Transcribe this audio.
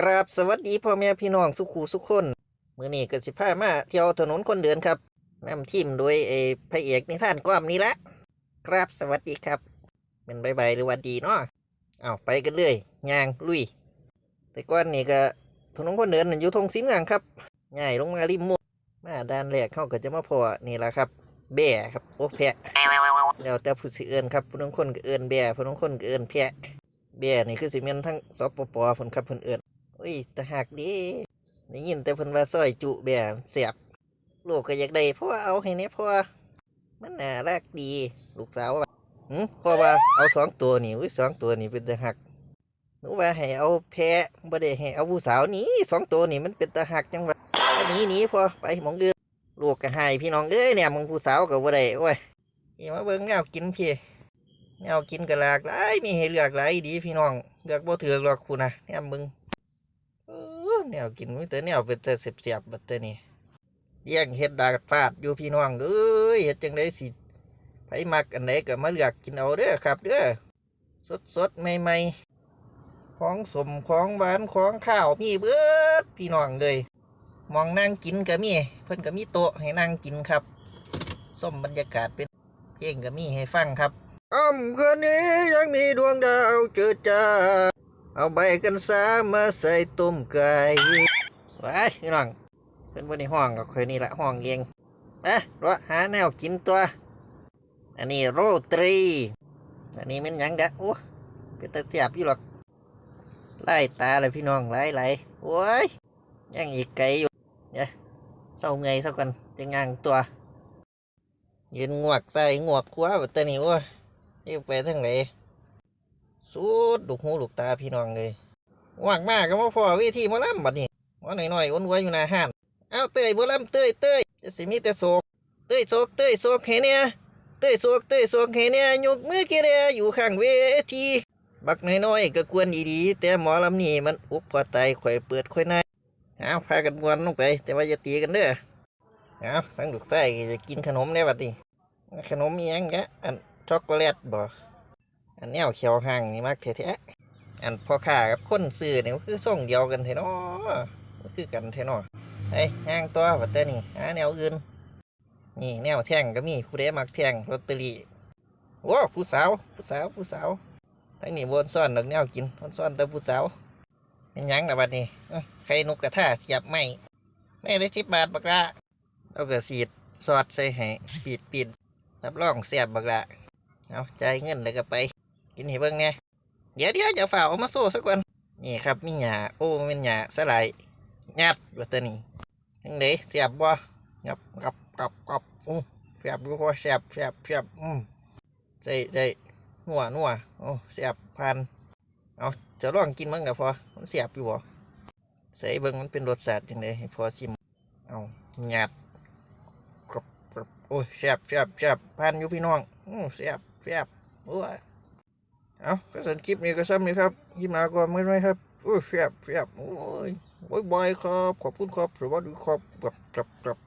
กราบสวัสดีพ่อแม่พี่น้องสุขูสุขคนมือนี้ก็สิพามาเที่ยวถนนคนเดินครับนำทีมโดยไอ้พระเอกนิทานความนี้ละกราบสวัสดีครับเป็นบายบายหรือวัดดีเนาะเอาไปกันเลยย่างลุย แต่ก่อนนี่ก็ถนนคนเดินนั่นอยู่ทงสินเมืองครับง่ายลงมาริมมุกมาด้านแรกเขาก็จะมาพอนี่ละครับแบ่ครับโอ้แพะแล้วแต่ผู้สิเอินครับผู้นงคนก็เอินแบ่ผู้นังคนก็เอินแพะแบ่นี่คือสิเมนทั้งสปปเพิ่นครับเพิ่นเอิน อุ้ยต่หากดีได้ยินแต่เพิ่นว่าซอยจุแบบเสียบลูกก็อยากได้เพราะว่าเอาให้เนี่ยเพราะว่ามันน่ารักดี ลูกสาวว่าหืมเพราะว่าเอาสองตัวนี่อุ้ยสองตัวนี่เป็นตะหักหนูว่าให้เอาแพะบ่ได้ให้เอาผู้สาวหนี่สองตัวนี่มันเป็นตะหักจังหวะหนีหนีพอไปมองอื่นลูกก็ให้พี่น้องเอ้ยเนี่ยมึงผู้สาวก็บ่ได้โอ้ยนี่มาเบิ่งแนวกินพี่แนวกินก็หลากหลายมีให้เลือกหลายดีพี่น้องเลือกบ่ถือกหรอกคุณนะแนมมึง แนวกินมีแต่แนวเป็นแต่เสียบๆบัดเตอนี่เลี้ยงเฮ็ดดาดฟาดอยู่พี่น้องเอ้ยเฮ็ดจังได้สิไผมักอันไหนก็มาเลือกกินเอาเด้อครับเด้อสดสดๆใหม่ๆของสมของหวานของข้าวมีเบิดพี่น้องเลยมองนั่งกินก็มีเพิ่อนก็มีโต๊ะให้นั่งกินครับส้มบรรยากาศเป็นเพลงก็มีให้ฟังครับอ้อมคืนนี้ยังมีดวงดาวเจิดจ้า เอาใบกันซามาใส่ต้มไก่ไว้พี่น้องเป็นวันในห้องก็เคยนี่ละห้องเองอะรอหาแนวกินตัว อันนี้โรตรี อันนี้มันยังดะโอ้เป็นตาเสียบอยู่หรอกไล่ตาเลยพี่น้องไล่ไล่โอ้ยยังอีกไกลอยู่เนี่ยเศร้าเงยเท่ากันจะงางตัวยืนงวกใส่งวกขวาแบบตะนี่โอ้ยนี่ไปทางไหน สุดลูกหูลูกตาพี่น้องเลยว่างมากก็มาพอวิธีมอลำบัดนี้มอหน่อยๆอ้วนไว้อยู่หน้าห้านเอาเตยมอลำเตยเตยจะสิมีแต่โศกเตยโศกเตยโศกเฮเนี่ยเตยโศกเตยโศกเฮเนี่ยยกมือเกเรอยู่ข้างเวทีบักน้อยๆก็กวนดีๆแต่หมอลำนี่มันอุกพอตายข่อยเปิดข่อยนายเอาพากันมวนลงไป แต่ว่าอย่าตีกันเด้อเอาทั้งลูกไส้จะกินขนมแน่บัดนี้ขนมมียังกะอันช็อกโกแลตบ่ อันแนวเขียวห่างนี่มากแท้ๆอันพ่อค้ากับคนซื้อนี่มันคือส่งเดียวกันแท้เนาะมันคือกันแท้เนาะเฮ้ห่างตัวบัดเตอนี่หาแนวอื่นนี่แนวแท่งก็มีผู้ใดมักแท่งลอตเตอรี่โอ้ผู้สาวผู้สาวผู้สาวทั้งนี้บนซ่อนดอกแนวกินบนซ่อนแต่ผู้สาวเป็นยังนะบัดนี้อื้อไข่นกกระทาเสียบไม่ไม่ได้สิบบาทบักละเอากระสีดสอดใส่ให้ปิดปิดรับรองเสียบบักละเอาใจเงินแล้วก็ไป กินให้เบิ่งแน่เดี๋ยวเดี๋ยวจะฝ่าเอามาโซ่สักวันนี่ครับมีหยาโอ้เป็นหยาสลายยัดวัตตัวนี้ยังไงเสียบบ่งับกับกับกับอู้เสียบอยู่ก็เสียบเสียบเสียบอืมใจใจนัวนัวโอ้เสียบพันเอาจะลองกินมั้งเดี๋ยวพอมันเสียบอยู่บ่ใส่เบิ่งมันเป็นรสชาติยังไงให้พอชิมเอาหยาดกับกับโอ้เสียบเสียบเสียบพันอยู่พี่น้องอู้เสียบเสียบโอ้ย เอาก็สันคลิปนี้ก็ซ้ำนี่ครับคลิปหน้าก็ไม่ไหมครับโอ้ยแฟบแฟบโอ้ยโอ้ยบอยครับ ขอบคุณครับสวัสดีครับกลับครับครับ